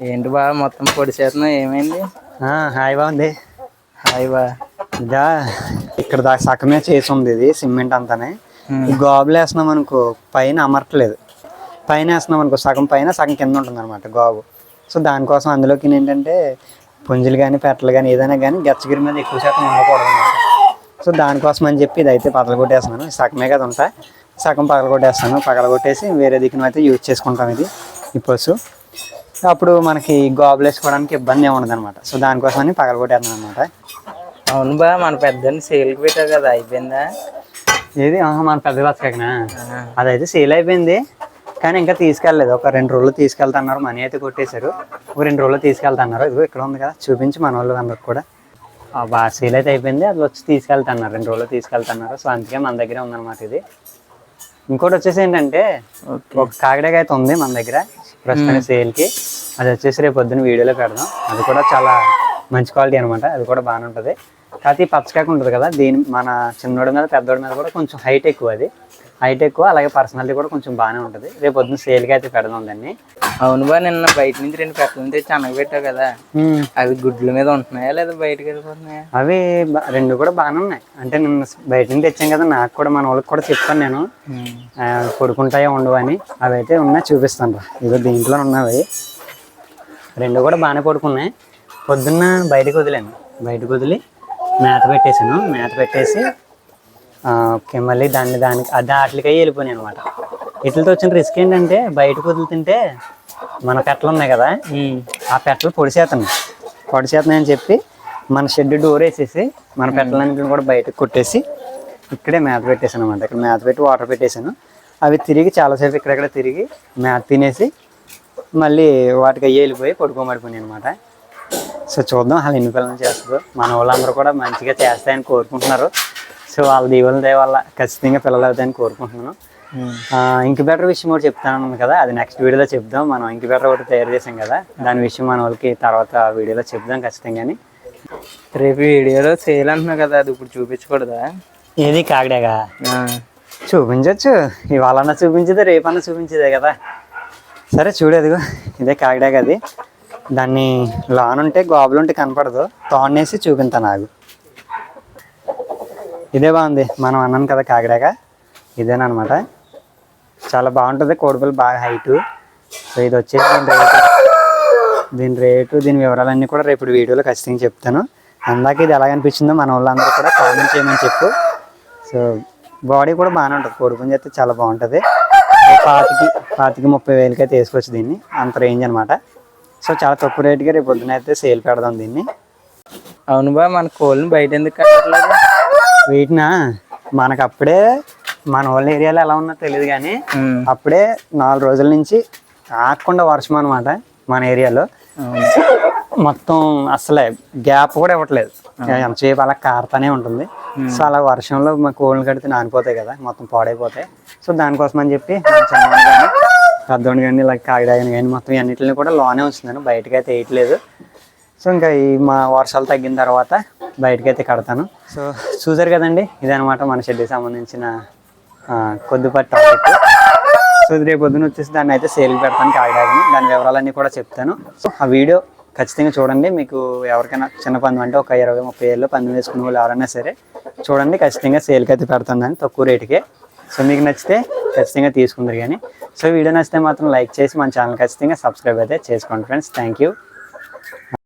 ఏంటి బా మొత్తం పొడి చేస్తున్నావు ఏమైంది? హాయ్ బాగుంది హాయ్ బా. ఇదా ఇక్కడ దాకా సగమే చేసి ఉంది ఇది సిమెంట్ అంతానే. గోబులు వేస్తున్నాం అనుకో పైన అమర్చలేదు పైన వేస్తున్నాం అనుకో సగం పైన సగం కింద ఉంటుంది అనమాట గోబు. సో దానికోసం అందులోకి ఏంటంటే పుంజులు కానీ పెట్టలు కానీ ఏదైనా కానీ గచ్చగిరి మీద ఎక్కువ శాతం ఉండకూడదు అనమాట సో దానికోసం అని చెప్పి ఇదైతే పగల కొట్టేస్తున్నాను. సగమే కదా ఉంటా. సగం పగల కొట్టేస్తాను పగల కొట్టేసి వేరే దిక్కున అయితే యూజ్ చేసుకుంటాం ఇది. ఈ పసు అప్పుడు మనకి గోబులు వేసుకోవడానికి ఇబ్బంది ఏమి ఉండదు అనమాట సో దానికోసమని పగల కొట్టేస్తున్నాను అనమాట అవును బా మన పెద్దని సేల్కి పెట్టావు కదా అయిపోయిందా? ఏది? ఆహా, మన పెద్ద బతకనా. అదైతే సేల్ అయిపోయింది. కానీ ఇంకా తీసుకెళ్ళలేదు. ఒక రెండు రోజులు తీసుకెళ్తున్నారు మనీ అయితే కొట్టేశారు. ఒక రెండు రోజులు తీసుకెళ్తున్నారు. ఇదిగో ఇక్కడ ఉంది కదా చూపించి మన వాళ్ళు అందరికి కూడా. ఆ, బాగా సేల్ అయితే అయిపోయింది. అది వచ్చి తీసుకెళ్తున్నారు రెండు రోజులు తీసుకెళ్తున్నారు. సో అందుకే మన దగ్గర ఉందన్నమాట ఇది. ఇంకోటి వచ్చేసి ఏంటంటే ఒక కాకిడాక అయితే ఉంది మన దగ్గర. ప్రస్తుతానికి సేల్కి. అది వచ్చేసి రేపు పొద్దున్న వీడియోలో పెడదాం. అది కూడా చాలా మంచి క్వాలిటీ అనమాట అది కూడా బాగానే ఉంటుంది. కాకపోతే ఈ పచ్చకాక ఉంటుంది కదా దీని మన చిన్నోడి మీద పెద్దోడి మీద కూడా కొంచెం హైట్ ఎక్కువ అది. హైట్ ఎక్కువ అలాగే పర్సనాలిటీ కూడా కొంచెం బాగానే ఉంటుంది. రేపు పొద్దున్న సేల్కి అయితే పెడదాం దాన్ని. అవును బా నిన్న బయట నుంచి రెండు పెట్టలు తెచ్చి అనగబెట్టావు కదా. అవి గుడ్ల మీద ఉంటున్నాయా లేదా బయటకు వెళ్ళిపోతున్నాయా? అవి రెండు కూడా బాగానే ఉన్నాయి. అంటే నిన్న బయట నుంచి తెచ్చాం కదా నాకు కూడా మన వాళ్ళకి కూడా చెప్పాను నేను. పడుకుంటాయో ఉండవు అని. అవి అయితే ఉన్నాయి చూపిస్తాను రా. ఇదిగో దీంట్లో ఉన్నవి. రెండు కూడా బాగానే పడుకున్నాయి. పొద్దున్న బయటకు వదిలాను. బయటకు వదిలి మేత పెట్టేసాను మేత పెట్టేసి ఓకే మళ్ళీ దాన్ని దానికి అది వాటికి వెళ్ళిపోయాయి అనమాట వీటితో వచ్చిన రిస్క్ ఏంటంటే బయటకు వదులుతుంటే మన పెట్టలు ఉన్నాయి కదా ఆ పెట్టలు పొడిసేస్తున్నాయి అని చెప్పి మన షెడ్ డోర్ వేసేసి మన పెట్టలన్నింటిని కూడా బయటకు కొట్టేసి ఇక్కడే మేత పెట్టేసాను అనమాట ఇక్కడ మేత పెట్టి వాటర్ పెట్టేశాను. అవి తిరిగి చాలాసేపు ఇక్కడెక్కడ తిరిగి మేత తినేసి మళ్ళీ వాటికి అయ్యి వెళ్ళిపోయి పడుకోమడిపోయినాయి అనమాట సో చూద్దాం వాళ్ళు ఎన్ని పిల్లలు చేస్తుందో. మన వాళ్ళందరూ కూడా మంచిగా చేస్తాయని కోరుకుంటున్నారు. సో వాళ్ళ దీవుల దయ వల్ల ఖచ్చితంగా పిల్లలు అవుతాయని కోరుకుంటున్నాను ఇంక్యుబేటర్ విషయం కూడా చెప్తాను కదా అది నెక్స్ట్ వీడియోలో చెప్దాం. మనం ఇంక్యుబేటర్ ఒకటి తయారు చేసాం కదా దాని విషయం మన వాళ్ళకి తర్వాత వీడియోలో చెప్దాం ఖచ్చితంగాని. రేపు వీడియోలో సేల్ అంటున్నావు కదా అది ఇప్పుడు చూపించకూడదా? ఏది కాకిడాగా? ఆ. చూపించవచ్చు ఇవాళన్నా చూపించేదే రేపన్నా చూపించేదే కదా. సరే చూడేదిగో ఇదే కాకిడాక అది. దాన్ని లాన్ ఉంటే గోబులు ఉంటే కనపడదు. తోనేసి చూపించాను నాకు ఇదే బాగుంది. మనం అన్నాను కదా కాకిడాక ఇదేనమాట చాలా బాగుంటుంది. కోడిపల్లి బాగా హైటు. సో ఇది వచ్చేసి దీని రేటు. దీని రేటు దీని వివరాలన్నీ కూడా రేపు వీడియోలో ఖచ్చితంగా చెప్తాను. అందాక ఇది ఎలా అనిపించిందో మన వాళ్ళందరూ కూడా కామెంట్ చేయమని చెప్పు. సో బాడీ కూడా బాగానే ఉంటుంది. కోడిపుంజ చేస్తే చాలా బాగుంటుంది. పాతికి పాతికి ముప్పై వేలకి అయితే వేసుకోవచ్చు దీన్ని. అంత రేంజ్ అనమాట సో చాలా తక్కువ రేటుగా రేపు పొద్దున అయితే సేల్ పెడదాం దీన్ని. అవును బా మన కోళ్ళని బయట ఎందుకు కట్టట్లేదు? వీటిన మనకు అప్పుడే మన వాళ్ళ ఏరియాలో ఎలా ఉన్నా తెలియదు కానీ. అప్పుడే నాలుగు రోజుల నుంచి ఆగకుండా వర్షం అనమాట మన ఏరియాలో. మొత్తం అసలే గ్యాప్ కూడా ఇవ్వట్లేదు. ఎంతసేపు అలా కారుతానే ఉంటుంది. సో అలా వర్షంలో మా కోళ్ళు కడితే నానిపోతాయి కదా మొత్తం పాడైపోతాయి. సో దానికోసం అని చెప్పి చిన్నవాడిని కానీ ఇలా కాగిడాయని కానీ మొత్తం అన్నిటిని కూడా లోనే ఉంచుతున్నాను. బయటకి అయితే వేయట్లేదు. సో ఇంకా ఈ మా వర్షాలు తగ్గిన తర్వాత బయటకి అయితే కడతాను. సో చూసారు కదండి ఇదనమాట మన షెడ్కి సంబంధించిన కొద్దిపాటి టాపిక్ సో ఇది రేపు పొద్దున వచ్చేసి దాన్ని అయితే సేల్ పెడతాను కాగిడాగని దాని వివరాలన్నీ కూడా చెప్తాను. సో ఆ వీడియో ఖచ్చితంగా చూడండి. మీకు ఎవరికైనా చిన్న పందెం అంటే ఒక ఇరవై ముప్పై ఏళ్ళు పందెం వేసుకునే వాళ్ళు ఎవరైనా సరే చూడండి ఖచ్చితంగా సేల్కి అయితే పెడతాను దాన్ని తక్కువ రేటుకే. సో మీకు నచ్చితే ఖచ్చితంగా తీసుకుందరు కానీ. సో వీడియో నచ్చితే మాత్రం లైక్ చేసి మన ఛానల్ ఖచ్చితంగా సబ్స్క్రైబ్ అయితే చేసుకోండి ఫ్రెండ్స్. Thank you